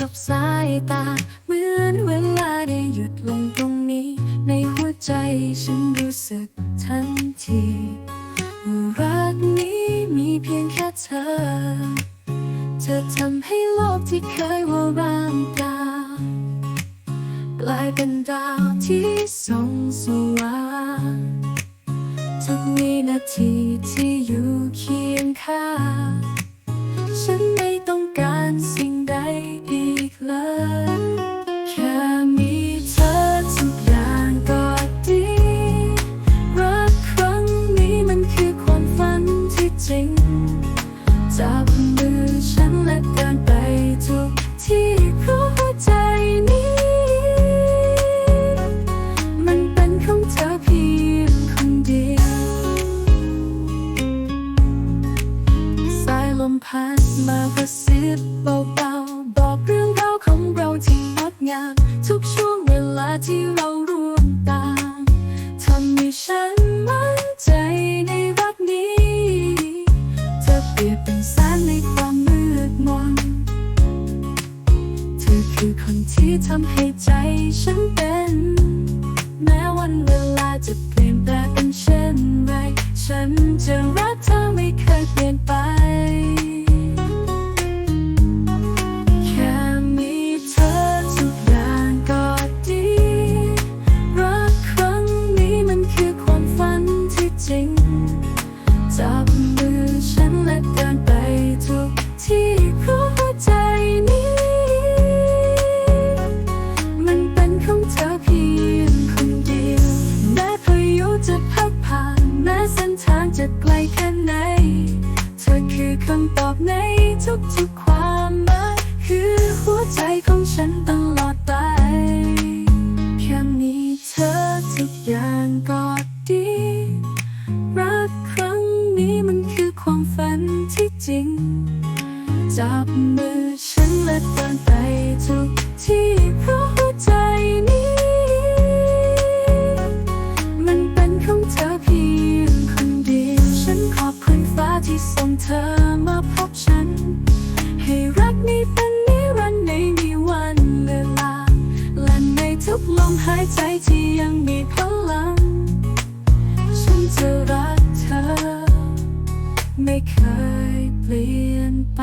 กับสายตา เหมือนเวลาได้หยุดลงตรงนี้ ในหัวใจฉันรู้สึกทันทีว่ารักนี้มีเพียงแค่เธอ เธอทำให้โลกที่เคยว่าร่างกากลายเป็นดาวที่ส่องสว่างทุกวินาทีที่อยู่เคียงข้างฉันไม่ ลมพัดมากระซิบเบาๆ บอกเรื่องราวของเราที่งดงามทุกช่วงเวลาที่เรารวมตามทำให้ฉันมั่นใจในรักนี้ เธอเปรียบเป็นแสงในความมืดมนเธอคือคนที่ทำให้ใจฉันเป็น แม้วันเวลาจะเปลี่ยนแปลงเป็นเช่นไร ฉันจะรักเธอ เคยเปลี่ยนไป ทุกทุกความหมายคือหัวใจของฉันตลอดไป แค่มีเธอทุกอย่างก็ดี รักครั้งนี้มันคือความฝันที่จริง จับมือฉันและเดินไปทุกที่เพราะายใจที่ยังมีพลัง ฉันจะรักเธอ ไม่เคยเปลี่ยนไป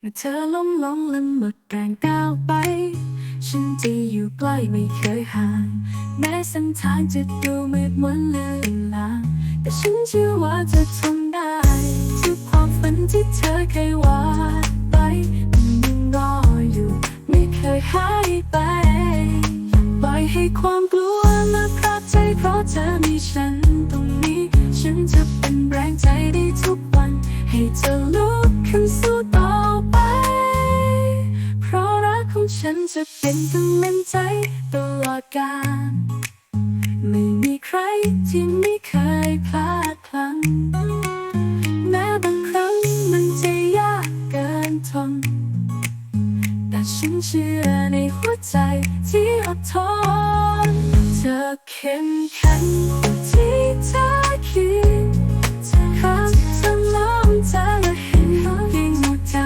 เมื่อเธอล้มลงและหมดแรงก้าวไป ฉันจะอยู่ใกล้ไม่เคยห่าง แม้เส้นทางจะดูมืดมนเลือน แต่ฉันเชื่อว่าเธอทำได้ทุกความฝันที่เธอเคยวาดไปมันยังรออยู่ ไม่เคยหายไปปล่อยให้ความกลัวมาพราดใจเพราะเธอมีฉันตรงนี้ ฉันจะเป็นแรงใจได้ทุกวัน ให้เธอลุกขึ้นสู้ต่อไป เพราะรักของฉันจะเป็นกำลังใจตลอดกาลไม่มีใครที่ไม่เคย เชื่อในหัวใจที่อดทน เธอเข้มแข็งที่เธอคิดเธอรักเธอล้อมเธอและเห็นเขาเพียงหัวใจ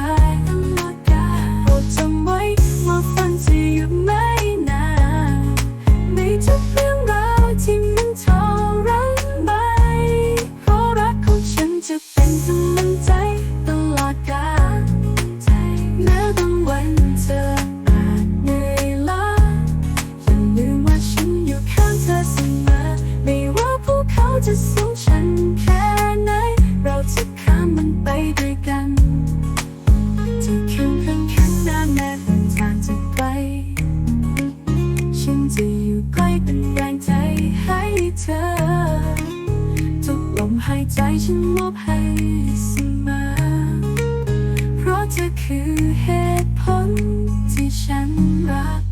ตลอดกาลโปรดจำไว้ว่าฝันจะหยุดไม่นานในทุกเรื่องราวที่มันทรมานเพราะรักของฉันจะเป็นกำลังใหายใจฉันมอบให้เสมอเพราะเธอคือเหตุผลที่ฉันรัก